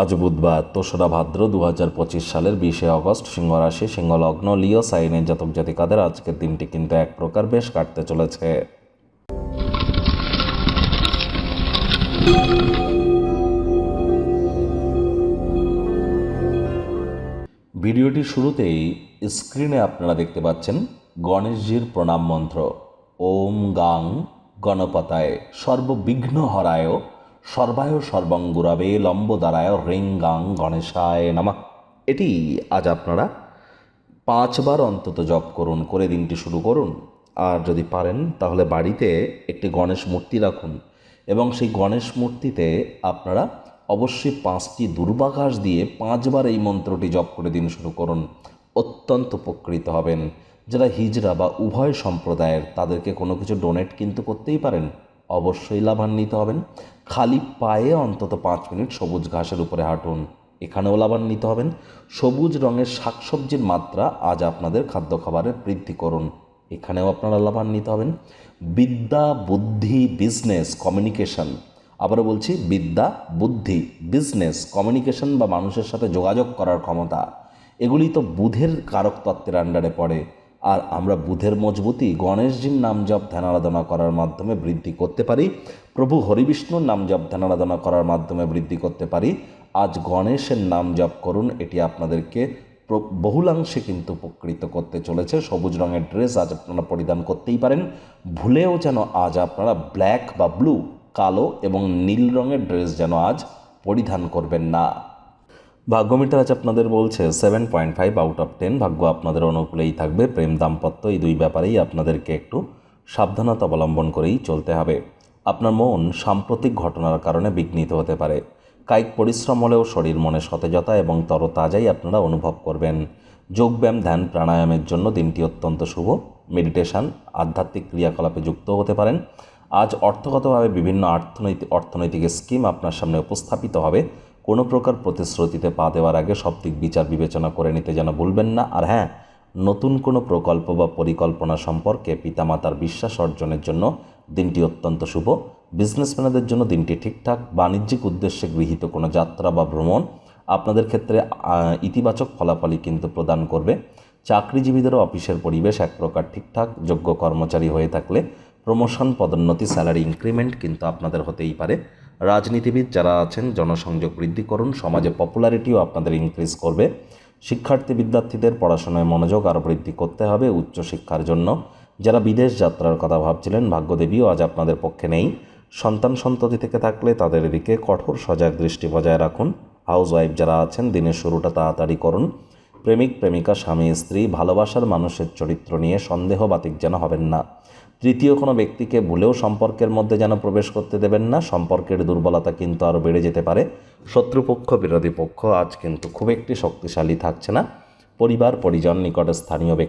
আজ বুধবার তোসরা ভাদ্র দু হাজার পঁচিশ সালের বিশে অগস্ট সিংহ রাশি সিংহ লগ্ন লিও সাইনের জাতক জাতিকাদের আজকের দিনটি কিন্তু এক প্রকার বেশ কাটতে চলেছে। ভিডিওটির শুরুতেই স্ক্রিনে আপনারা দেখতে পাচ্ছেন গণেশজির প্রণাম মন্ত্র। ওম গাং গণপতায় সর্ববিঘ্ন হরায় সর্বায় সর্বঙ্গুরাবে লম্বদারায় রিং গাং গণেশায় নামা। এটি আজ আপনারা পাঁচবার অন্তত জপ করুন, করে দিনটি শুরু করুন। আর যদি পারেন, তাহলে বাড়িতে একটি গণেশ মূর্তি রাখুন। এবং সেই গণেশ মূর্তিতে আপনারা অবশ্যই পাঁচটি দুর্বাঘাস দিয়ে পাঁচবার এই মন্ত্রটি জপ করে দিন শুরু করুন। অত্যন্ত উপকৃত হবেন। যারা হিজড়া বা উভয় সম্প্রদায়ের, তাদেরকে কোনো কিছু ডোনেট কিন্তু করতেই পারেন। অবশ্যই লাভান্বিত হবেন। খালি পায়ে অন্তত পাঁচ মিনিট সবুজ ঘাসের উপরে হাঁটুন। এখানেও লাভান্বিত হবেন। সবুজ রঙের শাকসবজির মাত্রা আজ আপনাদের খাদ্য খাবারে বৃদ্ধি করুন। এখানেও আপনারা লাভান্বিত হবেন। বিদ্যা বুদ্ধি বিজনেস কমিউনিকেশন। আবারও বলছি, বিদ্যা বুদ্ধি বিজনেস কমিউনিকেশন বা মানুষের সাথে যোগাযোগ করার ক্ষমতা। এগুলি তো বুধের কারক তত্ত্বের আন্ডারে পড়ে। আর আমরা বুধের মজবুতি, গণেশজির নাম জপ, ধ্যান আরাধনা করার মাধ্যমে বৃদ্ধি করতে পারি। প্রভু হরিবিষ্ণুর নাম জপ, ধ্যান আরাধনা করার মাধ্যমে বৃদ্ধি করতে পারি। আজ গণেশের নাম জপ করুন, এটি আপনাদেরকে বহুলাংশে কিন্তু উপকৃত করতে চলেছে। সবুজ রঙের ড্রেস আজ আপনারা পরিধান করতেই পারেন। ভুলেও যেন আজ আপনারা ব্ল্যাক বা ব্লু, কালো এবং নীল রঙের ড্রেস যেন আজ পরিধান করবেন না। ভাগ্যমিটার আজ আপনাদের বলছে seven point five out of ten ভাগ্য আপনাদের অনুকূলেই থাকবে। প্রেম দাম্পত্য এই দুই ব্যাপারেই আপনাদেরকে একটু সাবধানতা অবলম্বন করেই চলতে হবে। আপনার মন সাম্প্রতিক ঘটনার কারণে বিঘ্নিত হতে পারে। কায়িক পরিশ্রম হলেও শরীর মনে সতেজতা এবং তরতাজাই আপনারা অনুভব করবেন। যোগব্যায়াম, ধ্যান, প্রাণায়ামের জন্য দিনটি অত্যন্ত শুভ। মেডিটেশন, আধ্যাত্মিক ক্রিয়াকলাপে যুক্ত হতে পারেন। আজ অর্থগতভাবে বিভিন্ন অর্থনৈতিক অর্থনৈতিক স্কিম আপনার সামনে উপস্থাপিত হবে। কোনো প্রকার প্রতিশ্রুতিতে পা দেওয়ার আগে সবদিক বিচার বিবেচনা করে নিতে যেন ভুলবেন না। আর হ্যাঁ নতুন কোনো প্রকল্প বা পরিকল্পনা সম্পর্কে পিতামাতার বিশ্বাস অর্জনের জন্য দিনটি অত্যন্ত শুভ। বিজনেসম্যানদের জন্য দিনটি ঠিকঠাক, বাণিজ্যিক উদ্দেশ্যে গৃহীত কোনো যাত্রা বা ভ্রমণ আপনাদের ক্ষেত্রে ইতিবাচক ফলাফলই কিন্তু প্রদান করবে। চাকরিজীবীদেরও অফিসের পরিবেশ এক প্রকার ঠিকঠাক, যোগ্য কর্মচারী হয়ে থাকলে প্রমোশন, পদোন্নতি, স্যালারি ইনক্রিমেন্ট কিন্তু আপনাদের হতেই পারে। রাজনীতিবিদ যারা আছেন, জনসংযোগ বৃদ্ধি করুন সমাজে পপুলারিটিও আপনাদের ইনক্রিজ করবে। শিক্ষার্থী বিদ্যার্থীদের পড়াশোনায় মনোযোগ আরও বৃদ্ধি করতে হবে উচ্চশিক্ষার জন্য। যারা বিদেশ যাত্রার কথা ভাবছিলেন, ভাগ্যদেবীও আজ আপনাদের পক্ষে নেই। সন্তান সন্ততি থেকে থাকলে তাদের দিকে কঠোর সজাগ দৃষ্টি বজায় রাখুন। হাউস ওয়াইফ যারা আছেন, দিনের শুরুটা তাড়াতাড়ি করুন। প্রেমিক, প্রেমিকা, স্বামী, স্ত্রী ভালোবাসার মানুষের চরিত্র নিয়ে সন্দেহ বাতিক যেন হবেন না। তৃতীয় কোনো ব্যক্তিকে ভুলেও সম্পর্কের মধ্যে যেন প্রবেশ করতে দেবেন না। সম্পর্কের দুর্বলতা কিন্তু আরও বেড়ে যেতে পারে। শত্রুপক্ষ, বিরোধী পক্ষ আজ কিন্তু খুব একটি শক্তিশালী থাকছে না। পরিবার, পরিজন, নিকট স্থানীয়